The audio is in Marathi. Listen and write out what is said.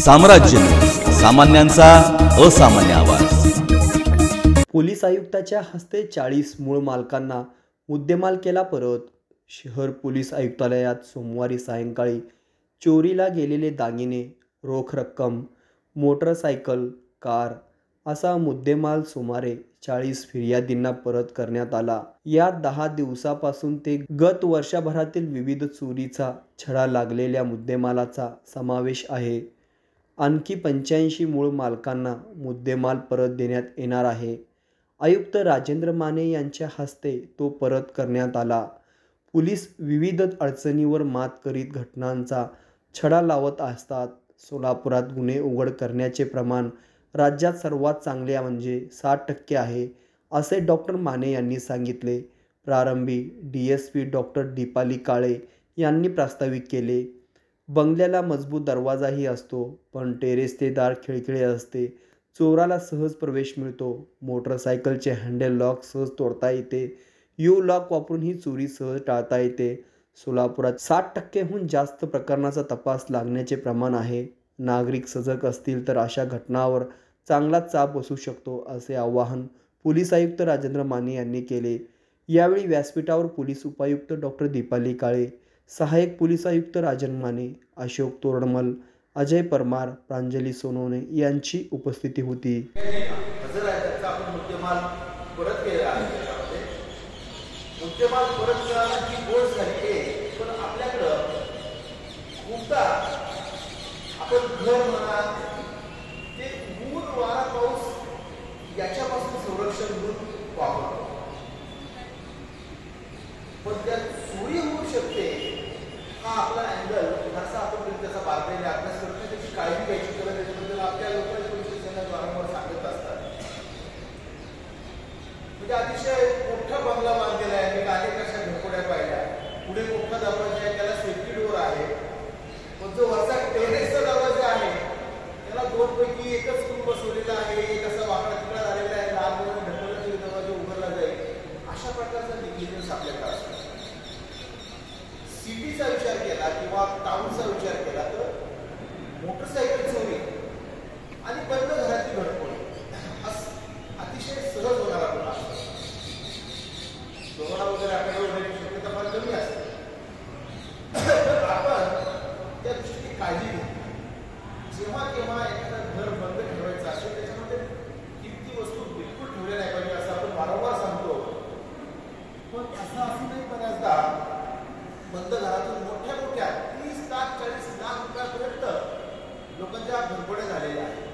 साम्राज्य. सामान्यांचा असामान्य आवाज. पोलीस आयुक्ताच्या हस्ते चाळीस मूळ मालकांना मुद्देमाल केला परत. शहर पोलीस आयुक्तालयात सोमवारी सायंकाळी चोरीला गेलेले दागिने रोख रक्कम मोटरसायकल कार असा मुद्देमाल सुमारे चाळीस फिर्यादींना परत करण्यात आला. या दहा दिवसापासून ते गत वर्षभरातील विविध चोरीचा छडा लागलेल्या मुद्देमालाचा समावेश आहे. आणखी पंच्याऐंशी मूळ मालकांना मुद्देमाल परत देण्यात येणार आहे. आयुक्त राजेंद्र माने यांच्या हस्ते तो परत करण्यात आला. पोलीस विविध अडचणीवर मात करीत घटनांचा छडा लावत असतात. सोलापुरात गुन्हे उघड करण्याचे प्रमाण राज्यात सर्वात चांगले म्हणजे साठ टक्के आहे असे डॉक्टर माने यांनी सांगितले. प्रारंभी D. S P doctor Deepali Kale यांनी प्रास्ताविक केले. बंगल्याला मजबूत दरवाजाही असतो पण टेरेस ते दार खिळखिळे असते. चोराला सहज प्रवेश मिळतो. मोटरसायकलचे हँडल लॉक सहज तोडता येते. यू लॉक वापरून ही चोरी सहज टाळता येते. सोलापुरात साठ टक्केहून जास्त प्रकरणाचा तपास लागण्याचे प्रमाण आहे. नागरिक सजग असतील तर अशा घटनावर चांगला चाप बसू शकतो असे आवाहन पोलीस आयुक्त राजेंद्र माने यांनी केले. यावेळी व्यासपीठावर पोलीस उपायुक्त डॉक्टर दीपाली काळे सहाय्यक पोलीस आयुक्त राजन माने अशोक तोरडमल अजय परमार प्रांजली सोनवणे यांची उपस्थिती होती. याच्यापासून संरक्षण म्हणून वापरतो. पण त्यात चोरी होऊ शकते. हा आपला अँगल फारसा आपण त्याचा बारकाईने अभ्यास करतो त्याची काळजी घ्यायची गरज आहे. त्याच्याबद्दल आपल्या लोकांनी पोलीस वारंवार सांगत असतात म्हणजे अतिशय मोठा बंगला बांधलेला आहे मी अनेक अशा घरकोड्या पाहिल्या पुढे मोठा दरवाजा आहे त्याला सेफ्टी डोअर आहे पण जो वरचा टेरेसचा दरवाजा आहे त्याला दोन पैकी एकच कुल बसवलेला आहे एक असा वाकडा तिकडा झालेला सिटीचा विचार केला किंवा टाउनचा विचार केला तर मोटरसायकल चोरी आणि बंद घरातली घडपण अतिशय सहज होणारा गुन्हा असतो वगैरे आपल्याला होण्याची शक्यता फार कमी असते. तर आपण त्या दृष्टीने काळजी घेतो जेव्हा केव्हा एखादं घर बंद ठेवायचं असेल त्याच्यामध्ये किती वस्तू बिलकुल ठेवल्या नाही पाहिजे असं आपण वारंवार सांगतो. पण असं असूनही बऱ्याचदा. बंद घरातून मोठ्या मोठ्या तीस लाख चाळीस लाख रुपयापर्यंत लोकांच्या घरपड्या झालेल्या आहेत.